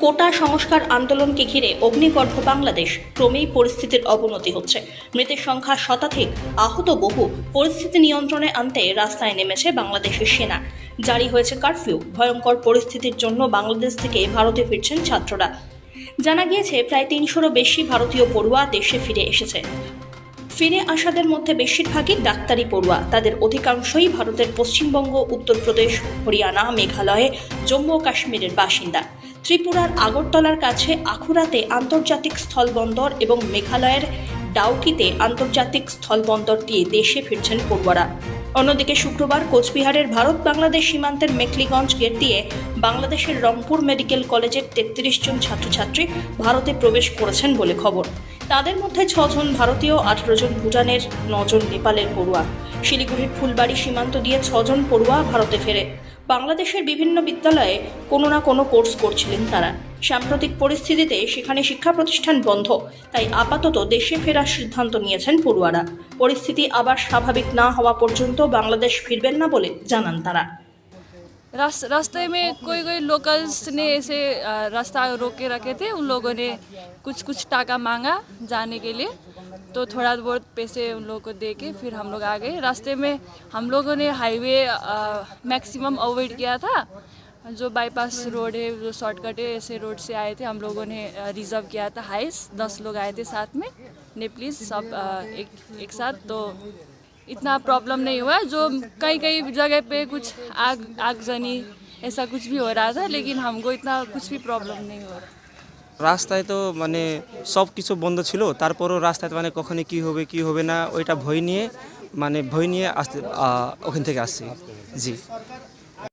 কোটা সংস্কার আন্দোলনকে ঘিরে অগ্নিগর্ভ বাংলাদেশ ক্রমেই পরিস্থিতির অবনতি হচ্ছে। মৃতের সংখ্যা শতাধিক, আহত বহু। পরিস্থিতি নিয়ন্ত্রণে আনতে রাস্তায় নেমেছে বাংলাদেশের সেনা। জারি হয়েছে কারফিউ। ভয়ঙ্কর পরিস্থিতির জন্য বাংলাদেশ থেকে ভারতে ফিরছেন ছাত্ররা। জানা গিয়েছে, প্রায় তিনশোরও বেশি ভারতীয় পড়ুয়া দেশে ফিরে এসেছে। ফিরে আসাদের মধ্যে বেশিরভাগই ডাক্তারি পড়ুয়া। তাদের অধিকাংশই ভারতের পশ্চিমবঙ্গ, উত্তরপ্রদেশ, হরিয়ানা, মেঘালয়ে, জম্মু ও কাশ্মীরের বাসিন্দা। ত্রিপুরার আগরতলার কাছে আখুরাতে আন্তর্জাতিক স্থলবন্দর এবং মেঘালয়ের ডাউকিতে আন্তর্জাতিক স্থলবন্দর দিয়ে দেশে ফিরছেন পড়ুয়ারা। অন্যদিকে শুক্রবার কোচবিহারের ভারত বাংলাদেশ সীমান্তের মেখলিগঞ্জ গেট দিয়ে বাংলাদেশের রংপুর মেডিকেল কলেজের তেত্রিশ জন ছাত্রছাত্রী ভারতে প্রবেশ করেছেন বলে খবর। তাদের মধ্যে ছজন ভারতীয়, আঠারো জন ভুটানের, নজন নেপালের পড়ুয়া। শিলিগুড়ির ফুলবাড়ি সীমান্ত দিয়ে ছজন পড়ুয়া ভারতে ফেরে। বাংলাদেশের বিভিন্ন বিদ্যালয়ে কোনো না কোনো কোর্স করছিলেন তারা। সাম্প্রতিক পরিস্থিতিতে সেখানে শিক্ষা প্রতিষ্ঠান বন্ধ তাই আপাতত দেশে ফেরার সিদ্ধান্ত নিয়েছেন পড়ুয়ারা পরিস্থিতি আবার স্বাভাবিক না হওয়া পর্যন্ত বাংলাদেশ ফিরবেন না বলে জানান তারা रास, रास्ते में कोई कोई लोकल्स ने ऐसे अ, रास्ता रोक के रखे थे उन लोगों ने कुछ कुछ टाका मांगा जाने के लिए तो थोड़ा बहुत पैसे उन लोगों को दे के फिर हम लोग आ गए रास्ते में हम लोगों ने हाईवे मैक्सिमम अवॉइड किया था जो बाईपास रोड है जो शॉर्टकट है ऐसे रोड से आए थे हम लोगों ने रिजर्व किया था हाइस दस लोग आए थे साथ में नेपलीस सब अ, एक एक साथ तो इतना प्रॉब्लम नहीं हुआ जो कई कई जगह पे कुछ आग आगजनी ऐसा कुछ भी हो रहा था लेकिन हमको इतना कुछ भी प्रॉब्लम नहीं हुआ রাস্তায় তো মানে সব কিছু বন্ধ ছিল তারপরও রাস্তায় মানে কখনো কি হবে কি হবে না ওইটা ভয় নিয়ে মানে ভয় নিয়ে আসতে আহ, ওখান থেকে আসছি জি